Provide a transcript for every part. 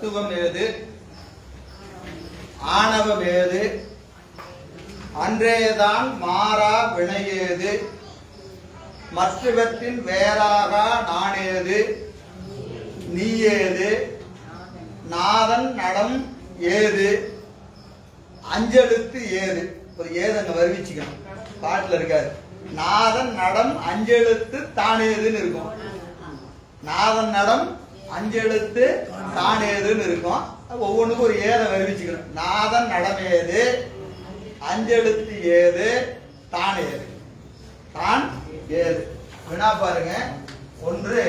தத்துவம் ஏது ஆணவம் ஏது அன்றேதான் மாறா வினையேது மற்றவற்றின் வேறாக நானேது நீயேது நாதன் நடம் ஏது? அஞ்செழுத்து ஏது? ஒரு ஏது அங்க வருவிச்சுக்கணும். பாட்டுல இருக்காது. நாதன் நடம் அஞ்செழுத்து தானேதுன்னு இருக்கும். நாதன் நடம் அஞ்செழுத்து தானேதுன்னு இருக்கும். ஒவ்வொன்றுக்கும் ஒரு ஏதை வருவிச்சுக்கணும். நாதன் நடம் ஏது அஞ்செழுத்து ஏது தான் ஏது தான் ஏது வேணா பாருங்க. ஒன்று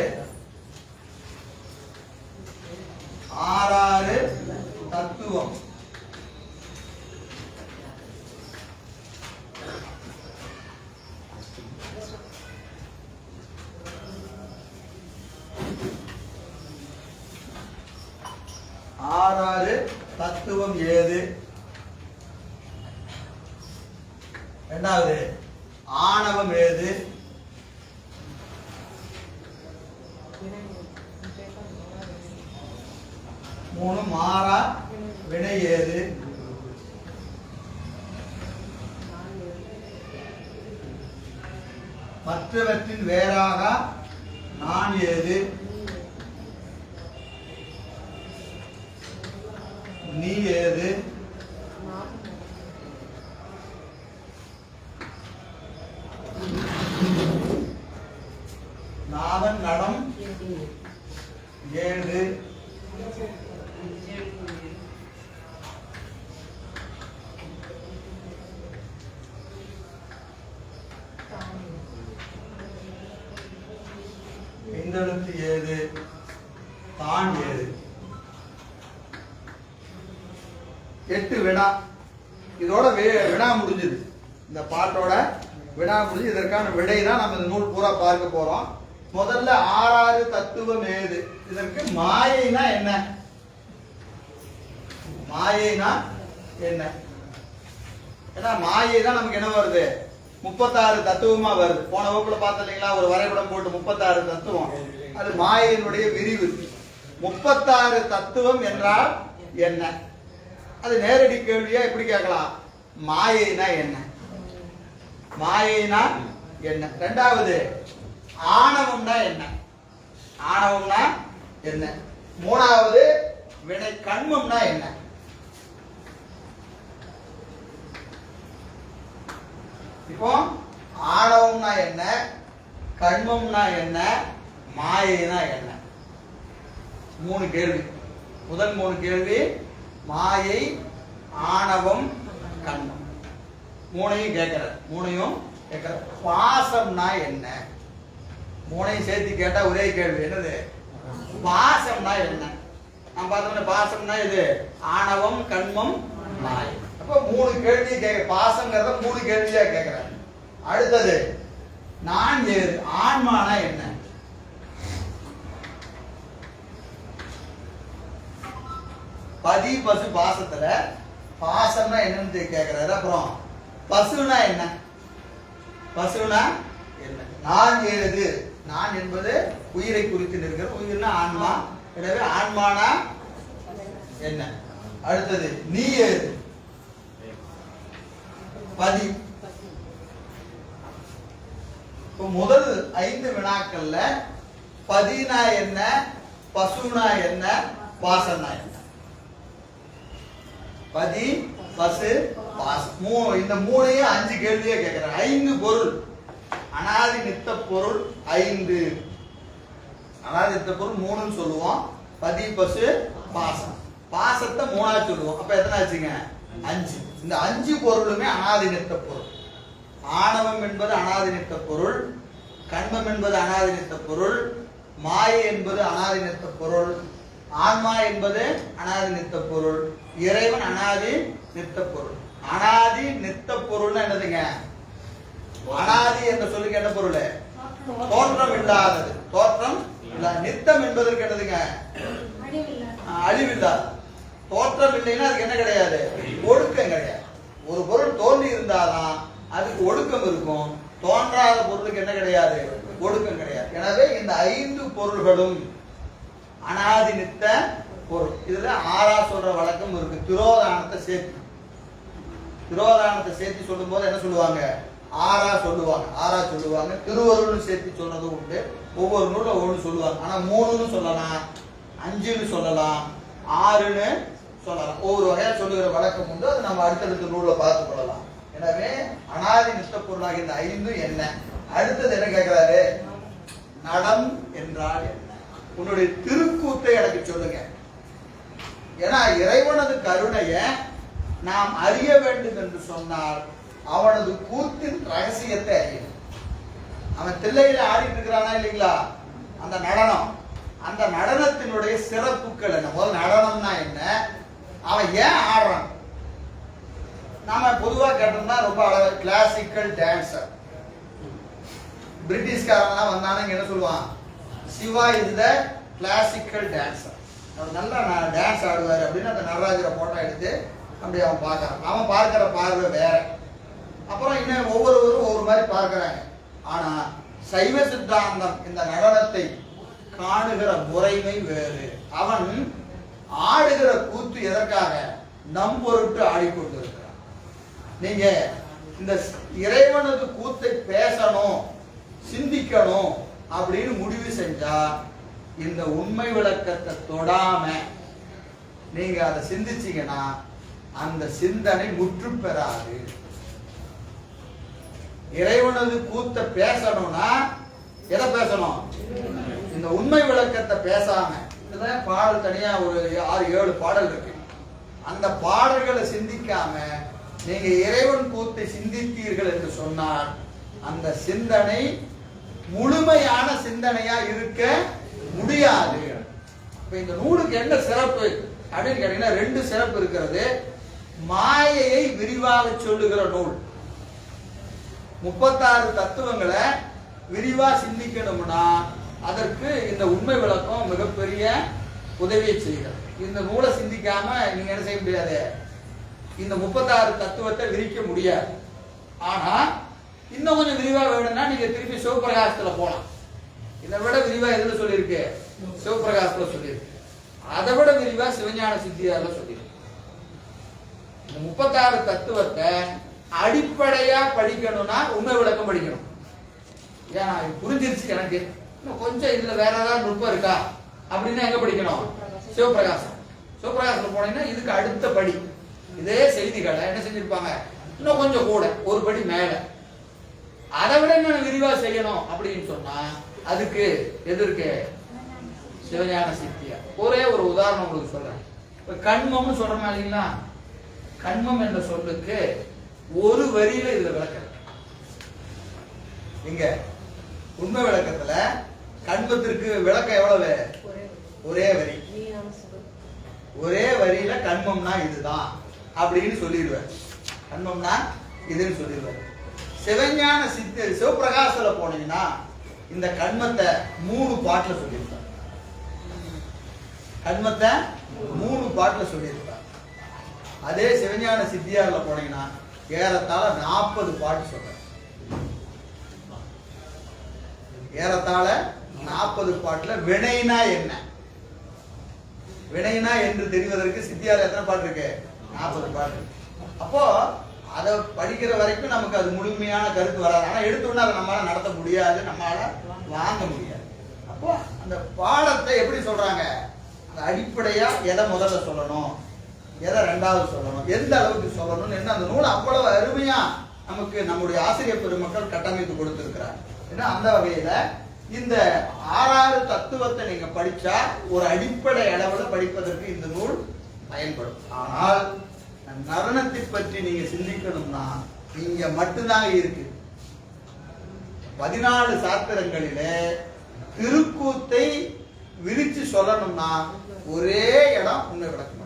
ஆறாறு தத்துவம். ஆறாறு தத்துவம் ஏது இரண்டாவது ஆணவம் ஏது மூணு மாறா வினை ஏது மற்றவற்றின் வேறாக நான் ஏது நீ ஏது? நாதன் நடம் ஏது எந்தெழுத்து ஏது? தான் ஏது? எட்டு வினா. இதோட வினா முடிஞ்சது. இந்த பாட்டோட வினா முடிஞ்சு இதற்கான விடை தான் நம்ம இந்த நூல் பூரா பார்க்க போறோம். முதல்ல ஆறாறு தத்துவம் ஏது? இதற்கு மாயைனா என்ன? மாயைனா என்ன? ஏன்னா மாயை தான் நமக்கு என்ன வருது? முப்பத்தாறு தத்துவமா வருது. போன வகுப்புல பார்த்தோம் இல்லைங்களா? ஒரு வரைபடம் போட்டு முப்பத்தாறு தத்துவம். அது மாயையினுடைய விரிவு. முப்பத்தாறு தத்துவம் என்றால் என்ன? அது நேரடி கேள்வியா எப்படி கேட்கலாம்? மாயைனா என்ன? மாயைனா என்ன? ரெண்டாவது ஆணவம்னா என்ன? ஆணவம்னா என்ன? மூணாவது வினை கண்மம்னா என்ன? இப்போ ஆணவம்னா என்ன? கண்மம்னா என்ன? மாயைனா என்ன? மூணு கேள்வி. முதல் மூணு கேள்வி மாயை ஆணவம் கண்மம் மூணையும் கேட்கிறார். மூணையும் கேட்கிறார். பாசம்னா என்ன? மூணையும் சேர்த்து கேட்டா ஒரே கேள்வி. என்னது? பாசம்னா என்ன? நான் பார்த்தோம்னா பாசம்னா இது ஆணவம் கண்மம் மாயை. அப்ப மூணு கேள்வி கேட்க பாசங்கிறத மூணு கேள்வியா கேட்கிறார். அடுத்தது நான் ஏது? ஆன்மானா என்ன? பதி பசு பாசத்துல பாசம்னா என்னன்னு கேக்குறாரு. அப்புறம் பசுனா என்ன? பசுனா என்ன? நான் ஏது நான் என்பது உயிரை குறித்து நிற்கிற உயிர்னா ஆன்மா. எனவே ஆன்மானா என்ன? அடுத்தது நீ ஏது பதி. இப்போ முதல் ஐந்து வினாக்கள்ல பதினா என்ன? பசுனா என்ன? பாசனா என்ன? பதி பசு பாசம் மூ இந்த மூணையும் அஞ்சு கேள்வியே கேட்கிறேன் ஐந்து பொருள். அனாதி நித்த பொருள் ஐந்து. அனாதி நித்த பொருள் மூணுன்னு சொல்லுவோம். பதி பசு பாசம். பாசத்தை மூணா சொல்லுவோம். அப்ப எத்தனை ஆச்சுங்க? அஞ்சு. இந்த அஞ்சு பொருளுமே அனாதி நித்த பொருள். ஆணவம் என்பது அனாதி நித்த பொருள். கண்மம் என்பது அனாதி நித்த பொருள். மாயை என்பது அனாதி நித்த பொருள். ஆன்மா என்பது அனாதி நித்த பொருள். இறைவன் அனாதி நித்த பொருள். அனாதி நித்த பொருள்னா என்னதுங்க? அனாதி என்ற சொல்லுக்கு என்ன பொருள்? தோற்றம் இல்லாதது. தோற்றம் இல்ல நித்தம் என்பதற்கு என்னதுங்க? அழிவில்லாது. தோற்றம் இல்லைன்னா அதுக்கு என்ன கிடையாது? ஒடுக்கம் கிடையாது. ஒரு பொருள் தோன்றி இருந்தாதான் அதுக்கு ஒடுக்கம் இருக்கும். தோன்றாத பொருளுக்கு என்ன கிடையாது? ஒடுக்கம் கிடையாது. எனவே இந்த ஐந்து பொருள்களும் அனாதி நித்த பொருள். இதுல ஆறா சொல்ற வழக்கம் இருக்கு. திரோதானத்தை சேர்த்து திரோதானத்தை சேர்த்து சொல்லும் போது என்ன சொல்லுவாங்க? ஆறா சொல்லுவாங்க. ஆறா சொல்லுவாங்க. திருவருள்னு சேர்த்து சொல்றதும் உண்டு. ஒவ்வொரு நூலில் ஒவ்வொன்று சொல்லுவாங்க. ஆனா மூணுன்னு சொல்லலாம். அஞ்சுன்னு சொல்லலாம். ஆறுன்னு சொல்லலாம். ஒவ்வொரு வகையா சொல்லுகிற வழக்கம் உண்டு. அது நம்ம அடுத்தடுத்த நூல்ல பார்த்து கொள்ளலாம். எனவே அனாதி நிஷ்ட பொருளாக இந்த ஐந்து என்ன? அடுத்தது என்ன கேட்கிறாரு? நடம் என்றால் என்ன? உன்னுடைய திருக்கூத்தை எனக்கு சொல்லுங்க. ஏன்னா இறைவனது கருணைய நாம் அறிய வேண்டும் என்று சொன்னால் அவனது கூத்தின் ரகசியத்தை அறியணும் அவன் தில்லையில ஆடிட்டு இருக்கிறானா இல்லைங்களா? அந்த நடனம். அந்த நடனத்தினுடைய சிறப்புகள் என்ன? முதல் நடனம்னா என்ன? அவன் ஏன் ஆடுறான்? நாம பொதுவா கேட்டோம்னா ரொம்ப அழகா கிளாசிக்கல் டான்சர் பிரிட்டிஷ்காரன் வந்தானங்க என்ன சொல்லுவான்? Shiva is the classical dancer அவர் நல்லா நான் டான்ஸ் ஆடுவார் அப்படின்னு அந்த நடராஜரை போட்டோ எடுத்து அப்படி அவன் பார்க்கறான். அவன் பார்க்கிற பார்வை வேற. அப்புறம் இன்னும் ஒவ்வொருவரும் ஒவ்வொரு மாதிரி பார்க்குறாங்க. ஆனால் சைவ சித்தாந்தம் இந்த நடனத்தை காணுகிற முறைமை வேறு. அவன் ஆடுகிற கூத்து எதற்காக? நம் பொருட்டு ஆடிக்கொண்டிருக்கிறான். நீங்க இந்த இறைவனது கூத்தை பேசணும் சிந்திக்கணும் அப்படின்னு முடிவு செஞ்சா இந்த உண்மை விளக்கத்தை தொடாம நீங்க அதை சிந்திச்சீங்கன்னா அந்த சிந்தனை முற்று பெறாது. இறைவனது கூத்த பேசணும்னா எதை பேசணும்? இந்த உண்மை விளக்கத்தை பேசாம. இதுதான் பாடல் தனியா ஒரு ஆறு ஏழு பாடல் இருக்கு. அந்த பாடல்களை சிந்திக்காம நீங்க இறைவன் கூத்தை சிந்தித்தீர்கள் என்று சொன்னால் அந்த சிந்தனை முழுமையான சிந்தனையா இருக்க முடியாது. இப்ப இந்த நூலுக்கு என்ன சிறப்பு அப்படின்னு கேட்டீங்கன்னா ரெண்டு சிறப்பு இருக்கிறது. மாயையை விரிவாக சொல்லுகிற நூல். முப்பத்தாறு தத்துவங்களை விரிவா சிந்திக்கணும்னா அதற்கு இந்த உண்மை விளக்கம் மிகப்பெரிய உதவியை செய்கிறது இந்த நூலை சிந்திக்காம நீங்க என்ன செய்ய முடியாது? இந்த முப்பத்தாறு தத்துவத்தை விரிக்க முடியாது. ஆனா இன்னும் கொஞ்சம் விரிவா வேணும்னா நீங்க திருப்பி சிவபிரகாசத்துல போலாம். இதை விட விரிவா எதுல சொல்லியிருக்கு? சிவபிரகாசத்துல சொல்லியிருக்கு. அதை விட விரிவா சிவஞான சித்தியார்ல சொல்லியிருக்கு. இந்த முப்பத்தாறு தத்துவத்தை அடிப்படையா படிக்கணும்னா உண்மை விளக்கம் படிக்கணும். ஏன்னா புரிஞ்சிருச்சு எனக்கு? இன்னும் கொஞ்சம் இதுல வேற ஏதாவது நுட்பம் இருக்கா? அப்படின்னா எங்க படிக்கணும்? சிவபிரகாசம். சிவபிரகாசத்துல போனீங்கன்னா இதுக்கு அடுத்த படி. இதே செய்திகளை என்ன செஞ்சிருப்பாங்க? இன்னும் கொஞ்சம் கூட ஒரு படி மேல. அதை விட இன்னும் விரிவா செய்யணும் அப்படின்னு சொன்னா அதுக்கு எது இருக்கு? சிவஞான சித்தியா. ஒரே ஒரு உதாரணம் உங்களுக்கு சொல்றேன். இப்ப கண்மம்னு சொல்றோம் இல்லைங்களா கண்மம் என்ற சொல்லுக்கு ஒரு வரியில இதுல விளக்கம். இங்க உண்மை விளக்கத்துல கண்மத்திற்கு விளக்கம் எவ்வளவு? ஒரே வரி. ஒரே வரியில கண்மம்னா இதுதான் அப்படின்னு சொல்லிடுவேன். கண்மம்னா இதுன்னு சொல்லிடுவேன். சிவஞான சித்தர் சிவபிரகாசத்துல போனீங்கன்னா இந்த கண்மத்தை மூணு பாட்டுல சொல்லியிருப்பார் கண்மத்தை மூணு பாட்டுல சொல்லியிருப்பார் அதே சிவஞான சித்தியாரில் போனீங்கன்னா ஏறத்தாழ நாற்பது பாட்டு சொல்றேன். ஏறத்தாழ நாற்பது பாட்டுல வினைனா என்ன? வினைனா என்று தெரிவதற்கு சித்தியார் எத்தனை பாட்டு இருக்கு? நாற்பது பாட்டு. அப்போ அதை படிக்கிற வரைக்கும் நமக்கு அது முழுமையான கருத்து வராது. ஆனால் எடுத்தோன்னா அதை நம்மளால நடத்த முடியாது நம்மளால வாங்க முடியாது. அப்போ அந்த பாடத்தை எப்படி சொல்றாங்க? அந்த அடிப்படையா எதை முதல்ல சொல்லணும்? எதை ரெண்டாவது சொல்லணும்? எந்த அளவுக்கு சொல்லணும்னு என்ன அந்த நூல் அவ்வளவு அருமையா நமக்கு நம்முடைய ஆசிரியர் பெருமக்கள் கட்டமைத்து கொடுத்துருக்கிறார். ஏன்னா அந்த வகையில இந்த ஆறாறு தத்துவத்தை நீங்க படிச்சா ஒரு அடிப்படை அளவுல படிப்பதற்கு இந்த நூல் பயன்படும். ஆனால் நரணத்தை பற்றி நீங்க சிந்திக்கணும்னா இங்க மட்டும்தான் இருக்கு. பதினாலு சாத்திரங்களில திருக்கூத்தை விரிச்சு சொல்லணும்னா ஒரே இடம் உண்மை விளக்கம்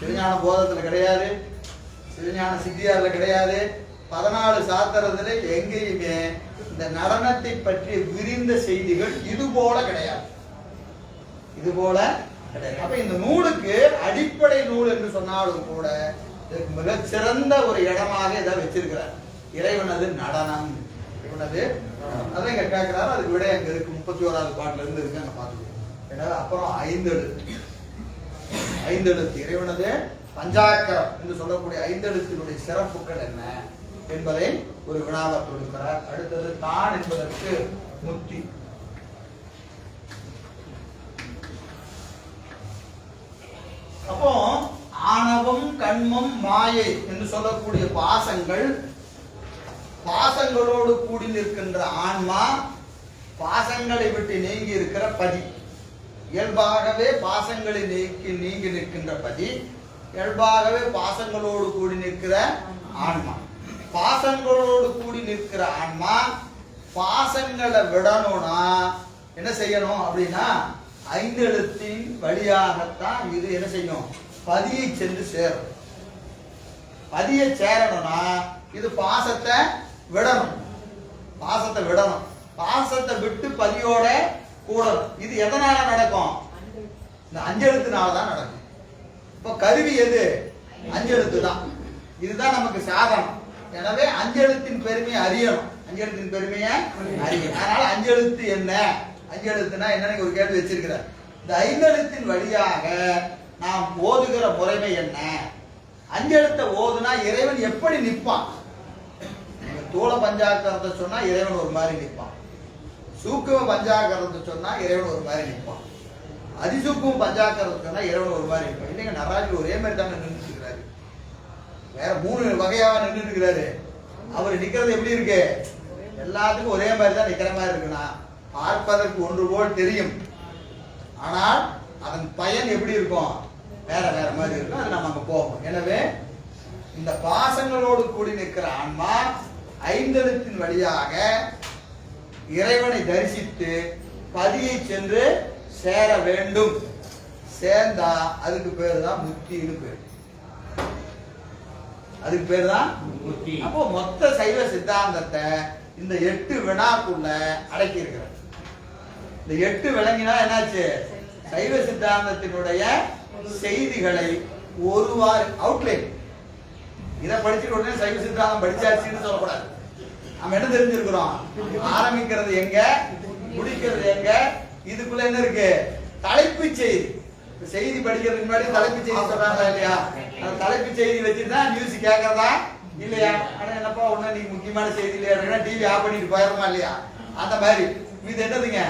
சிவஞான போதத்துல கிடையாது சிவஞான சித்தியார்ல கிடையாது. பதினாலு சாத்திரத்துல எங்கேயுமே இந்த நடனத்தை பற்றிய விரிந்த செய்திகள் இது போல கிடையாது. இது போல அப்ப இந்த நூலுக்கு அடிப்படை நூல் என்று சொன்னாலும் கூட இதுக்கு மிகச்சிறந்த ஒரு இடமாக இதை வச்சிருக்கிறார். இறைவனது நடனம். இறைவனது அதான் இங்க கேட்கிறாரு அதுக்கு விட அங்க இருக்கு. முப்பத்தி ஓராவது பாட்டுல இருந்து இருக்கு அங்க பாத்துக்கோ அப்புறம் ஐந்து ஐந்தெழுத்து. ஐந்து இறைவனது பஞ்சாக்கரம் என்று சொல்லக்கூடிய ஐந்தெழுத்தினுடைய சிறப்புகள் என்ன என்பதை ஒரு வினாவை கொடுக்கிறார். அடுத்தது தான் என்பதற்கு முத்தி அப்போ ஆணவம் கண்மம் மாயை என்று சொல்லக்கூடிய பாசங்கள் பாசங்களோடு கூடி நிற்கின்ற ஆன்மா பாசங்களை விட்டு நீங்கி இருக்கிற பதி. இயல்பாகவே பாசங்களை நீக்கி நீங்கி நிற்கின்ற பதி இயல்பாகவே பாசங்களோடு கூடி நிற்கிற ஆன்மா. பாசங்களோடு கூடி நிற்கிற ஆன்மா பாசங்களை விடணும்னா என்ன செய்யணும் அப்படின்னா ஐந்து எழுத்தின் வழியாகத்தான் இது என்ன செய்யும்? பதியை சென்று சேரும். பதிய சேரணும்னா இது பாசத்தை விடணும். பாசத்தை விடணும். பாசத்தை விட்டு பதியோட கூடணும். இது எதனால நடக்கும்? இந்த அஞ்செழுத்துனால தான் நடக்கும். இப்போ கருவி எது? அஞ்செழுத்து தான் இதுதான் நமக்கு சாதனம். எனவே அஞ்செழுத்தின் பெருமையை அறியணும். அஞ்செழுத்தின் பெருமையை அறியணும். அதனால அஞ்செழுத்து என்ன? அஞ்செழுத்துனா என்னன்னு ஒரு கேள்வி வச்சிருக்கிறார். இந்த ஐந்தெழுத்தின் வழியாக நாம் ஓதுகிற முறைமை என்ன? அஞ்செழுத்த ஓதுனா இறைவன் எப்படி நிற்பான்? தூள பஞ்சாக்கரத்தை சொன்னா இறைவன் ஒரு மாதிரி நிற்பான். சூக்கும பஞ்சாக்கரத்தை சொன்னா இறைவன் ஒரு மாதிரி நிற்பான். அதிசூக்கும் பஞ்சாக்கரத்தை சொன்னா இறைவன் ஒரு மாதிரி நிற்பான். இல்லைங்க நடராஜர் ஒரே மாதிரி தாங்க நின்றுட்டு இருக்கிறாரு வேற மூணு வகையாக நின்றுட்டு இருக்கிறாரு அவர் நிக்கிறது எப்படி இருக்கு? எல்லாத்துக்கும் ஒரே மாதிரி தான் நிக்கிற மாதிரி இருக்குன்னா பார்ப்பதற்கு ஒன்று போல் தெரியும். ஆனால் அதன் பயன் எப்படி இருக்கும்? வேற வேற மாதிரி இருக்கும் அது நம்ம அங்க போகும் எனவே இந்த பாசங்களோடு கூடி நிற்கிற ஆன்மா ஐந்தெழுத்தின் வழியாக இறைவனை தரிசித்து பதியை சென்று சேர வேண்டும். சேர்ந்தா அதுக்கு பேர் தான் முக்தின்னு பேர். அதுக்கு பேர் தான் முக்தி. அப்போ மொத்த சைவ சித்தாந்தத்தை இந்த எட்டு வினாக்குள்ள அடக்கி இருக்கிறார் இந்த எட்டு விளங்கினா என்னாச்சு? சைவ சித்தாந்தத்தினுடைய செய்திகளை ஒரு வார அவுட்லைன் இதை படிச்சுட்டு உடனே சைவ சித்தாந்தம் படிச்சாச்சுன்னு சொல்லக்கூடாது. நம்ம என்ன தெரிஞ்சிருக்கிறோம்? ஆரம்பிக்கிறது எங்க? முடிக்கிறது எங்க? இதுக்குள்ள என்ன இருக்கு? தலைப்புச் செய்தி. செய்தி படிக்கிறதுக்கு முன்னாடி தலைப்புச் செய்தி சொல்றாங்களா இல்லையா? அந்த தலைப்புச் செய்தி வச்சுட்டு தான் நியூஸ் கேட்கறதா இல்லையா? ஆனா என்னப்பா ஒண்ணு நீ முக்கியமான செய்தி இல்லையா? டிவி ஆஃப் பண்ணிட்டு போயிடுமா இல்லையா? அந்த மாதிரி. இது என்னதுங்க?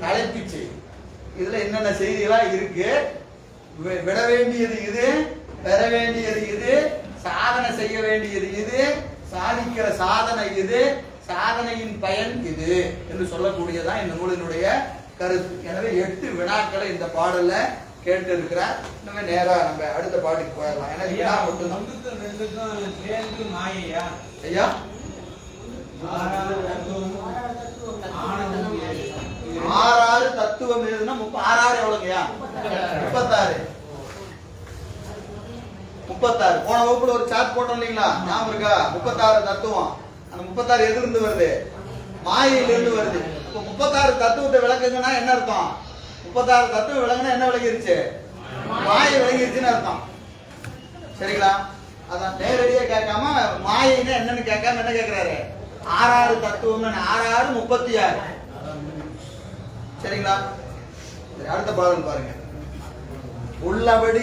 தலைப்பு செய்தி. இதுல என்னென்ன செய்திகளா இருக்கு? விட வேண்டியது இது பெற வேண்டியது இது சாதனை செய்ய வேண்டியது இது சாதிக்கிற சாதனை இது சாதனையின் பயன் இது என்று சொல்லக்கூடியதான் இந்த நூலினுடைய கருத்து. எனவே எட்டு வினாக்களை இந்த பாடல்ல கேட்டு இருக்கிறார் நம்ம நேரா நம்ம அடுத்த பாட்டுக்கு போயிடலாம். ஏன்னா வினா ஒண்ணுக்கும் ரெண்டுக்கும் சேர்ந்து மாயையா? ஐயா? ஆறாவது தத்துவம் ஆணவம் இது. இது ஆறாறு தத்துவம் எதுன்னா ஆறாறு எவ்வளவுங்கய்யா முப்பத்தாறு. முப்பத்தாறு. போன வகுப்புல ஒரு சார்ட் போட்டோம் இல்லைங்களா? ஞாபகம் இருக்கா? முப்பத்தாறு தத்துவம். அந்த முப்பத்தாறு எது இருந்து வருது? மாயில இருந்து வருது. இப்போ முப்பத்தாறு தத்துவத்தை விளக்குங்கன்னா என்ன அர்த்தம்? முப்பத்தாறு தத்துவம் விளங்குனா என்ன விளங்கிருச்சு? மாயை விளங்கிருச்சுன்னு அர்த்தம். சரிங்களா? அதான் நேரடியா கேட்காம மாயின்னா என்னன்னு கேட்காம என்ன கேக்குறாரு? ஆறாறு தத்துவம்னு ஆறாறு முப்பத்தி ஆறு. சரிங்களா? சரி அடுத்த பாடல் பாருங்க. உள்ளபடி